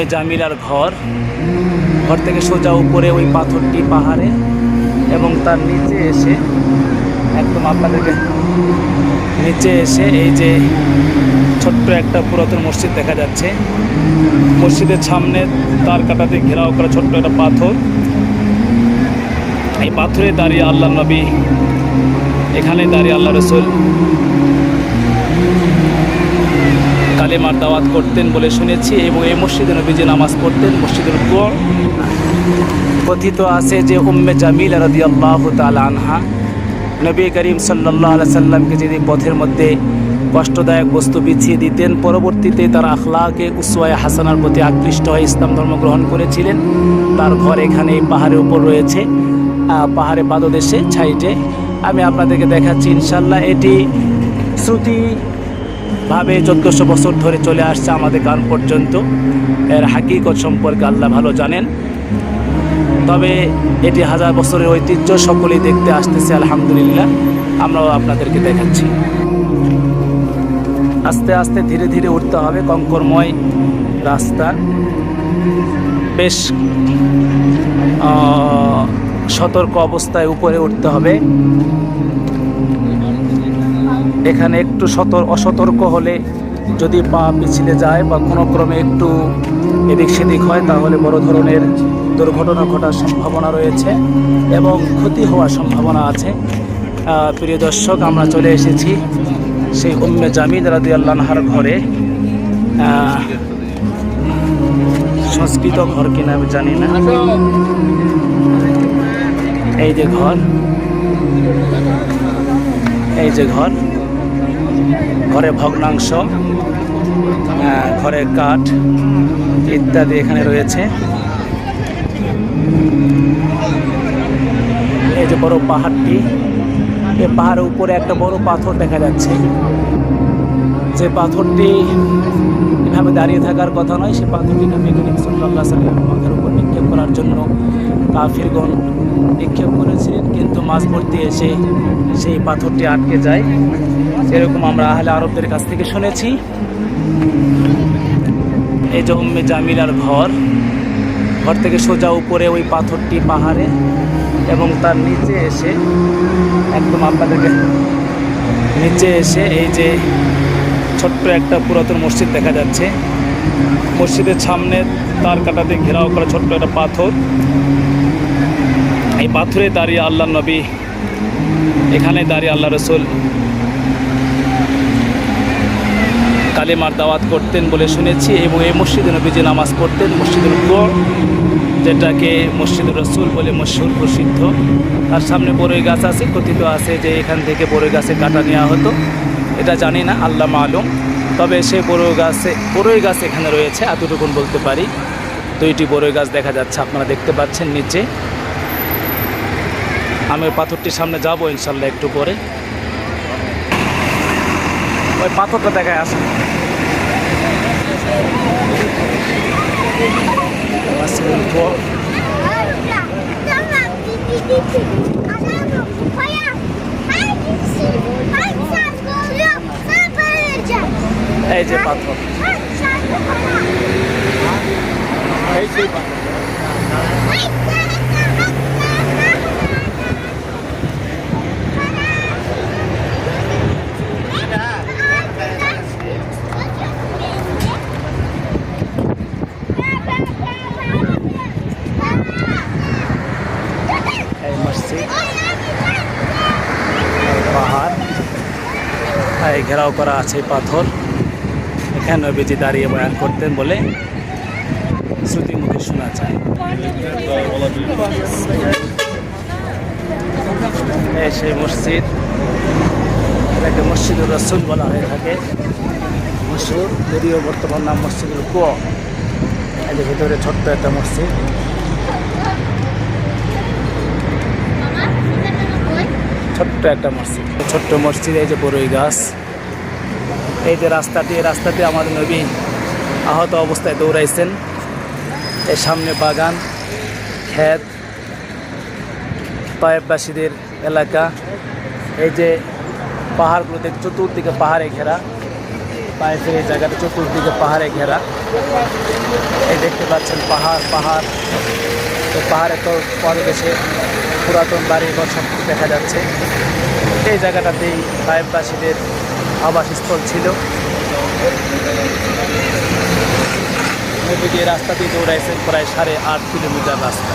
উম্মে জামিলার ঘর। ঘর থেকে সোজা উপরে ওই পাথরটি পাহাড়ে এবং তার নিচে এসে একদম আপনাদেরকে নিচে এসে এই যে ছোট্ট একটা পুরাতন মসজিদ দেখা যাচ্ছে। মসজিদের সামনে তার কাটাতে ঘেরাও করা ছোট্ট একটা পাথর। এই পাথরে দাঁড়িয়ে আল্লাহ নবী, এখানে দাঁড়িয়ে আল্লাহ রসুল কালেমার দাওয়াত করতেন বলে শুনেছি এবং এই মসজিদে নবীজি নামাজ পড়তেন মসজিদের উপর কথিত আছে যে উম্মে জামিল রদি আল্লাহ আনহা, নবী করিম সাল্লাহ সাল্লামকে যদি পথের মধ্যে কষ্টদায়ক বস্তু বিছিয়ে দিতেন, পরবর্তীতে তার আখলাকে উসওয়ায় হাসানার প্রতি আকৃষ্ট হয়ে ইসলাম ধর্ম গ্রহণ করেছিলেন। তার ঘর এখানে এই পাহাড়ের উপর রয়েছে পাহাড়ে পাদদেশে, ছাইটে। আমি আপনাদেরকে দেখাচ্ছি ইনশাল্লাহ এটি শ্রুতি ভাবে চোদ্দোশো বছর ধরে চলে আসছে আমাদের গান পর্যন্ত। এর হাকিকত সম্পর্কে আল্লাহ ভালো জানেন। তবে এটি হাজার বছরের ঐতিহ্য, সকলেই দেখতে আসতেছে, আলহামদুলিল্লাহ। আমরাও আপনাদেরকে দেখাচ্ছি। আস্তে আস্তে ধীরে ধীরে উঠতে হবে, কঙ্করময় রাস্তা। বেশ সতর্ক অবস্থায় উপরে উঠতে হবে। এখানে একটু সতর, অসতর্ক হলে যদি পা পিছলে যায় বা কোনো ক্রমে একটু এদিক সেদিক হয়, তাহলে বড় ধরনের দুর্ঘটনা ঘটার সম্ভাবনা রয়েছে এবং ক্ষতি হওয়ার সম্ভাবনা আছে। প্রিয় দর্শক, আমরা চলে এসেছি সেই উম্মে জামিদ রাদি আল্লাহার ঘরে। সংস্কৃত ঘর কিনা আমি জানি না। এই যে ঘর, এই যে ঘর। ঘরে ভগ্নাংশ ঘরের কাঠ ইত্যাদি এখানে রয়েছে। এই যে বড় পাহাড়টি এই পাহাড়ের উপরে একটা বড় পাথর দেখা যাচ্ছে। যে পাথরটি এভাবে দাঁড়িয়ে থাকার কথা নয়, সে পাথরটি নবী করিম সাল্লামের মাথার উপর নিক্ষেপ করার জন্য কাফিরগণ নিক্ষেপ করেছিলেন। কিন্তু মাঝবর্তী এসে সেই পাথরটি আটকে যায়। এরকম আমরা আহলে আরবদের কাছ থেকে শুনেছি। এই যে উম্মে জামিলার ঘর ঘর থেকে সোজা উপরে ওই পাথরটি পাহাড়ে এবং তার নিচে এসে একদম আপনাদেরকে নিচে এসে এই যে ছোট্ট একটা পুরাতন মসজিদ দেখা যাচ্ছে। মসজিদের সামনে তার কাটাতে ঘেরাও করা ছোট্ট একটা পাথর। এই পাথরে দাঁড়িয়ে আল্লাহ নবী, এখানে দাঁড়িয়ে আল্লাহ রসুল কালেমার দাওয়াত করতেন বলে শুনেছি এবং এই মসজিদে যে নামাজ পড়তেন। মসজিদের উপর যেটাকে মসজিদুর রসুল বলে মশহুর প্রসিদ্ধ। তার সামনে বড়ই গাছ আছে, কথিত আছে যে এখান থেকে বড়ই গাছে কাটা নেওয়া হতো। এটা জানি না, আল্লাহ মালুম। তবে সে বড় গাছে বড়ই গাছ এখানে রয়েছে, এতটুকুন বলতে পারি। দুইটি বড়ই গাছ দেখা যাচ্ছে, আপনারা দেখতে পাচ্ছেন নিচে। আমি ওই পাথরটির সামনে যাব ইনশাল্লাহ একটু পরে। ওই পাথরটা দেখায় আসে। মাসিদুল উপর এই যে পাথর। এই যে পাথর এই ঘেরাও করা আছে পাথর। এখানে নবীজি দাঁড়িয়ে বয়ান করতেন বলে শ্রুতি মুখে শোনা যায়। সেই মসজিদ। এটাকে মসজিদুর রসুল বলা হয়ে থাকে। মসুর যদিও বর্তমান নাম মসজিদুল কুয়া। এদের ভিতরে ছোট্ট একটা মসজিদ। ছোট্ট একটা মসজিদ। ছোট্ট মসজিদ, এই যে বড়ই গাছ। এই যে রাস্তাটি রাস্তাতে আমাদের নবী আহত অবস্থায় দৌড়াইছেন। এর সামনে বাগান, ক্ষেত, পায়েববাসীদের এলাকা। এই যে পাহাড়গুলো দেখ চতুর্দিকে পাহাড়ে ঘেরা। পায়েপের এই জায়গাটা চতুর্দিকে পাহাড়ে ঘেরা। এই দেখতে পাচ্ছেন পাহাড় পাহাড়। এই পাহাড়ে তো পরদেশে পুরাতন বাড়ি সব দেখা যাচ্ছে। এই জায়গাটাতেই পায়েববাসীদের আবাসস্থল ছিল। রাস্তাটি দৌড়াইছেন প্রায় সাড়ে আট কিলোমিটার রাস্তা।